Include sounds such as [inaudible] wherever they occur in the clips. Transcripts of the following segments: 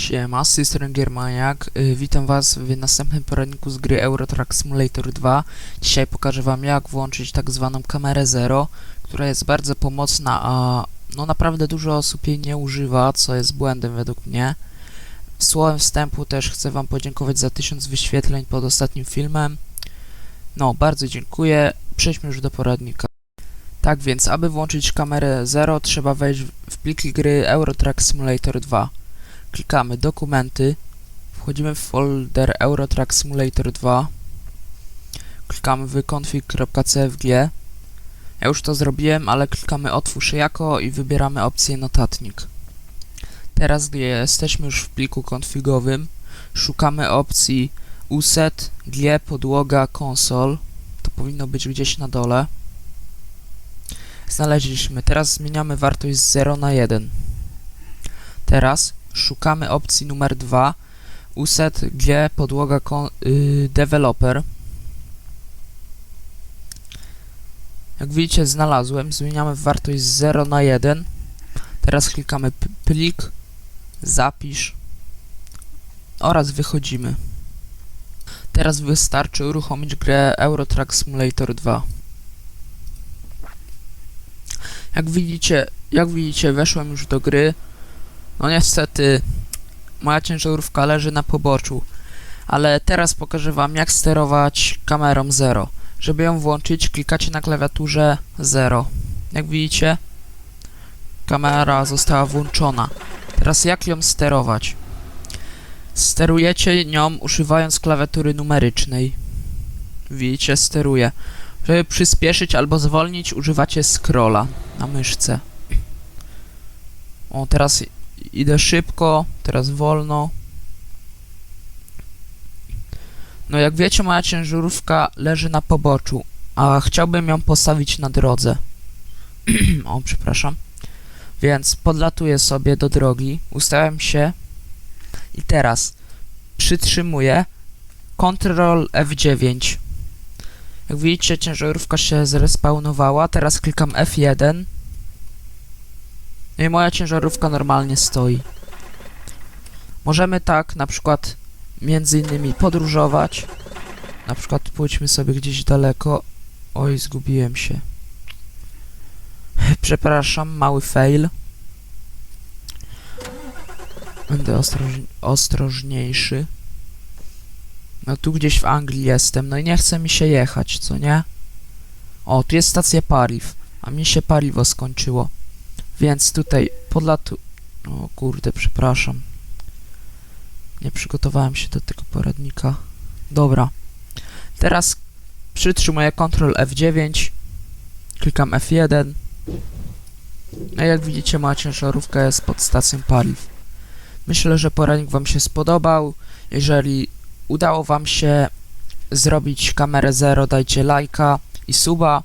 Siema, z tej strony. Y, Witam was w następnym poradniku z gry Euro Truck Simulator 2. Dzisiaj pokażę wam jak włączyć tak zwaną kamerę zero, która jest bardzo pomocna, a no naprawdę dużo osób jej nie używa, co jest błędem według mnie. Słowem wstępu też chcę wam podziękować za 1000 wyświetleń pod ostatnim filmem. No, bardzo dziękuję. Przejdźmy już do poradnika. Tak więc, aby włączyć kamerę zero, trzeba wejść w pliki gry Euro Truck Simulator 2 klikamy dokumenty, wchodzimy w folder Eurotrack Simulator 2, klikamy w config.cfg. Ja już to zrobiłem, ale klikamy otwórz jako i wybieramy opcję notatnik. Teraz, gdy jesteśmy już w pliku konfigowym, szukamy opcji uset, g, podłoga, konsol. To powinno być gdzieś na dole. Znaleźliśmy. Teraz zmieniamy wartość z 0 na 1. Teraz szukamy opcji numer 2 uset g podłoga y, developer jak widzicie znalazłem. Zmieniamy wartość z 0 na 1 teraz klikamy plik zapisz oraz wychodzimy. Teraz wystarczy uruchomić grę Euro Truck Simulator 2 jak widzicie jak widzicie weszłem już do gry no niestety, moja ciężarówka leży na poboczu, ale teraz pokażę wam jak sterować kamerą 0. Żeby ją włączyć, klikacie na klawiaturze 0. Jak widzicie, kamera została włączona. Teraz jak ją sterować? Sterujecie nią używając klawiatury numerycznej. Widzicie, steruję. Żeby przyspieszyć albo zwolnić, używacie scrolla na myszce. O, teraz idę szybko, teraz wolno. No jak wiecie, moja ciężarówka leży na poboczu, a chciałbym ją postawić na drodze. [clears throat] o, przepraszam. Więc podlatuję sobie do drogi, ustawiam się i teraz przytrzymuję Ctrl F9. Jak widzicie, ciężarówka się zrespawnowała, teraz klikam F1 no i moja ciężarówka normalnie stoi. Możemy tak na przykład między innymi podróżować. Na przykład pójdźmy sobie gdzieś daleko. Oj, zgubiłem się. [laughs] Przepraszam, mały fail. Będę ostroż ostrożniejszy. No tu gdzieś w Anglii jestem, no i nie chce mi się jechać, co nie? O, tu jest stacja paliw, a mi się paliwo skończyło. Więc tutaj podlatu... O kurde, przepraszam. Nie przygotowałem się do tego poradnika. Dobra. Teraz przytrzymuję Ctrl F9. Klikam F1. No i jak widzicie, moja ciężarówka jest pod stacją paliw. Myślę, że poradnik Wam się spodobał. Jeżeli udało Wam się zrobić kamerę 0, dajcie lajka i suba.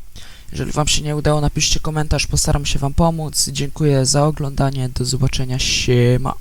Jeżeli Wam się nie udało, napiszcie komentarz, postaram się Wam pomóc. Dziękuję za oglądanie, do zobaczenia, siema.